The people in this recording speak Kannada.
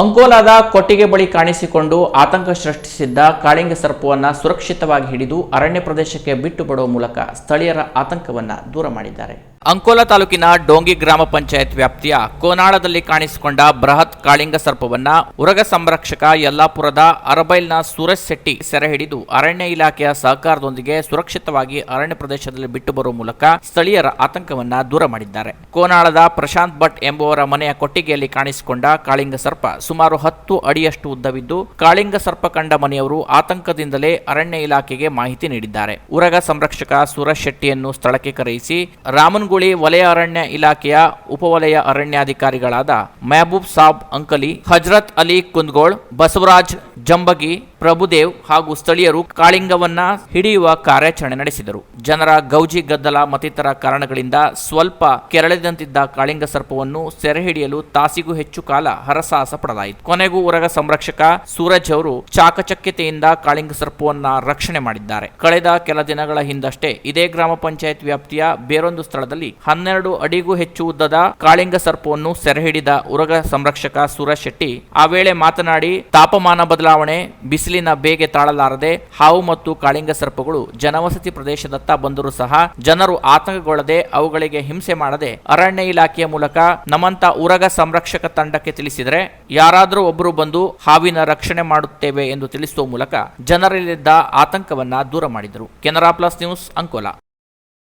ಅಂಕೋಲಾದ ಕೊಟ್ಟಿಗೆ ಬಳಿ ಕಾಣಿಸಿಕೊಂಡು ಆತಂಕ ಸೃಷ್ಟಿಸಿದ್ದ ಕಾಳಿಂಗ ಸರ್ಪವನ್ನು ಸುರಕ್ಷಿತವಾಗಿ ಹಿಡಿದು ಅರಣ್ಯ ಪ್ರದೇಶಕ್ಕೆ ಬಿಟ್ಟು ಬಿಡುವ ಮೂಲಕ ಸ್ಥಳೀಯರ ಆತಂಕವನ್ನು ದೂರ ಮಾಡಿದ್ದಾರೆ. ಅಂಕೋಲಾ ತಾಲೂಕಿನ ಡೋಂಗಿ ಗ್ರಾಮ ಪಂಚಾಯತ್ ವ್ಯಾಪ್ತಿಯ ಕೋನಾಳದಲ್ಲಿ ಕಾಣಿಸಿಕೊಂಡ ಬೃಹತ್ ಕಾಳಿಂಗ ಸರ್ಪವನ್ನ ಉರಗ ಸಂರಕ್ಷಕ ಯಲ್ಲಾಪುರದ ಅರಬೈಲ್ನ ಸೂರಜ್ ಶೆಟ್ಟಿ ಸೆರೆ ಹಿಡಿದು ಅರಣ್ಯ ಇಲಾಖೆಯ ಸಹಕಾರದೊಂದಿಗೆ ಸುರಕ್ಷಿತವಾಗಿ ಅರಣ್ಯ ಪ್ರದೇಶದಲ್ಲಿ ಬಿಟ್ಟು ಬರುವ ಮೂಲಕ ಸ್ಥಳೀಯರ ಆತಂಕವನ್ನ ದೂರ ಮಾಡಿದ್ದಾರೆ. ಕೋನಾಳದ ಪ್ರಶಾಂತ್ ಭಟ್ ಎಂಬುವರ ಮನೆಯ ಕೊಟ್ಟಿಗೆಯಲ್ಲಿ ಕಾಣಿಸಿಕೊಂಡ ಕಾಳಿಂಗ ಸರ್ಪ ಸುಮಾರು ಹತ್ತು ಅಡಿಯಷ್ಟು ಉದ್ದವಿದ್ದು, ಕಾಳಿಂಗ ಸರ್ಪ ಕಂಡ ಮನೆಯವರು ಆತಂಕದಿಂದಲೇ ಅರಣ್ಯ ಇಲಾಖೆಗೆ ಮಾಹಿತಿ ನೀಡಿದ್ದಾರೆ. ಉರಗ ಸಂರಕ್ಷಕ ಸೂರಜ್ ಶೆಟ್ಟಿಯನ್ನು ಸ್ಥಳಕ್ಕೆ ಕರೆಯಿಸಿ ರಾಮನ್ಗುಳಿ ವಲಯ ಅರಣ್ಯ ಇಲಾಖೆಯ ಉಪವಲಯ ಅರಣ್ಯಾಧಿಕಾರಿಗಳಾದ ಮೆಹಬೂಬ್ ಸಾಬ್ ಅಂಕಲಿ ಹಜ್ರತ್ ಅಲಿ ಕುಂದಗೋಳ್ ಬಸವರಾಜ್ ಜಂಬಗಿ ಪ್ರಭುದೇವ್ ಹಾಗೂ ಸ್ಥಳೀಯರು ಕಾಳಿಂಗವನ್ನ ಹಿಡಿಯುವ ಕಾರ್ಯಾಚರಣೆ ನಡೆಸಿದರು. ಜನರ ಗೌಜಿ ಗದ್ದಲ ಮತ್ತಿತರ ಕಾರಣಗಳಿಂದ ಸ್ವಲ್ಪ ಕೆರಳಿದಂತಿದ್ದ ಕಾಳಿಂಗ ಸರ್ಪವನ್ನು ಸೆರೆ ಹಿಡಿಯಲು ತಾಸಿಗೂ ಹೆಚ್ಚು ಕಾಲ ಹರಸಾಹಸ ಪಡಲಾಯಿತು. ಕೊನೆಗೂ ಉರಗ ಸಂರಕ್ಷಕ ಸೂರಜ್ ಅವರು ಚಾಕಚಕ್ಯತೆಯಿಂದ ಕಾಳಿಂಗ ಸರ್ಪವನ್ನ ರಕ್ಷಣೆ ಮಾಡಿದ್ದಾರೆ. ಕಳೆದ ಕೆಲ ದಿನಗಳ ಹಿಂದಷ್ಟೇ ಇದೇ ಗ್ರಾಮ ಪಂಚಾಯತ್ ವ್ಯಾಪ್ತಿಯ ಬೇರೊಂದು ಸ್ಥಳದಲ್ಲಿ ಹನ್ನೆರಡು ಅಡಿಗೂ ಹೆಚ್ಚು ಉದ್ದದ ಕಾಳಿಂಗ ಸರ್ಪವನ್ನು ಸೆರೆ ಹಿಡಿದ ಉರಗ ಸಂರಕ್ಷಕ ಸೂರಜ್ ಶೆಟ್ಟಿ ಆ ವೇಳೆ ಮಾತನಾಡಿ, ತಾಪಮಾನ ಬದಲಾವಣೆ ಬಿಸಿಲಿನ ಬೇಗೆ ತಾಳಲಾರದೆ ಹಾವು ಮತ್ತು ಕಾಳಿಂಗ ಸರ್ಪಗಳು ಜನವಸತಿ ಪ್ರದೇಶದತ್ತ ಬಂದರೂ ಸಹ ಜನರು ಆತಂಕಗೊಳ್ಳದೆ ಅವುಗಳಿಗೆ ಹಿಂಸೆ ಮಾಡದೆ ಅರಣ್ಯ ಇಲಾಖೆಯ ಮೂಲಕ ನಮ್ಮಂತ ಉರಗ ಸಂರಕ್ಷಕ ತಂಡಕ್ಕೆ ತಿಳಿಸಿದರೆ ಯಾರಾದರೂ ಒಬ್ಬರು ಬಂದು ಹಾವಿನ ರಕ್ಷಣೆ ಮಾಡುತ್ತೇವೆ ಎಂದು ತಿಳಿಸುವ ಮೂಲಕ ಜನರಲ್ಲಿದ್ದ ಆತಂಕವನ್ನ ದೂರ ಮಾಡಿದರು. Canara plus news Ankola.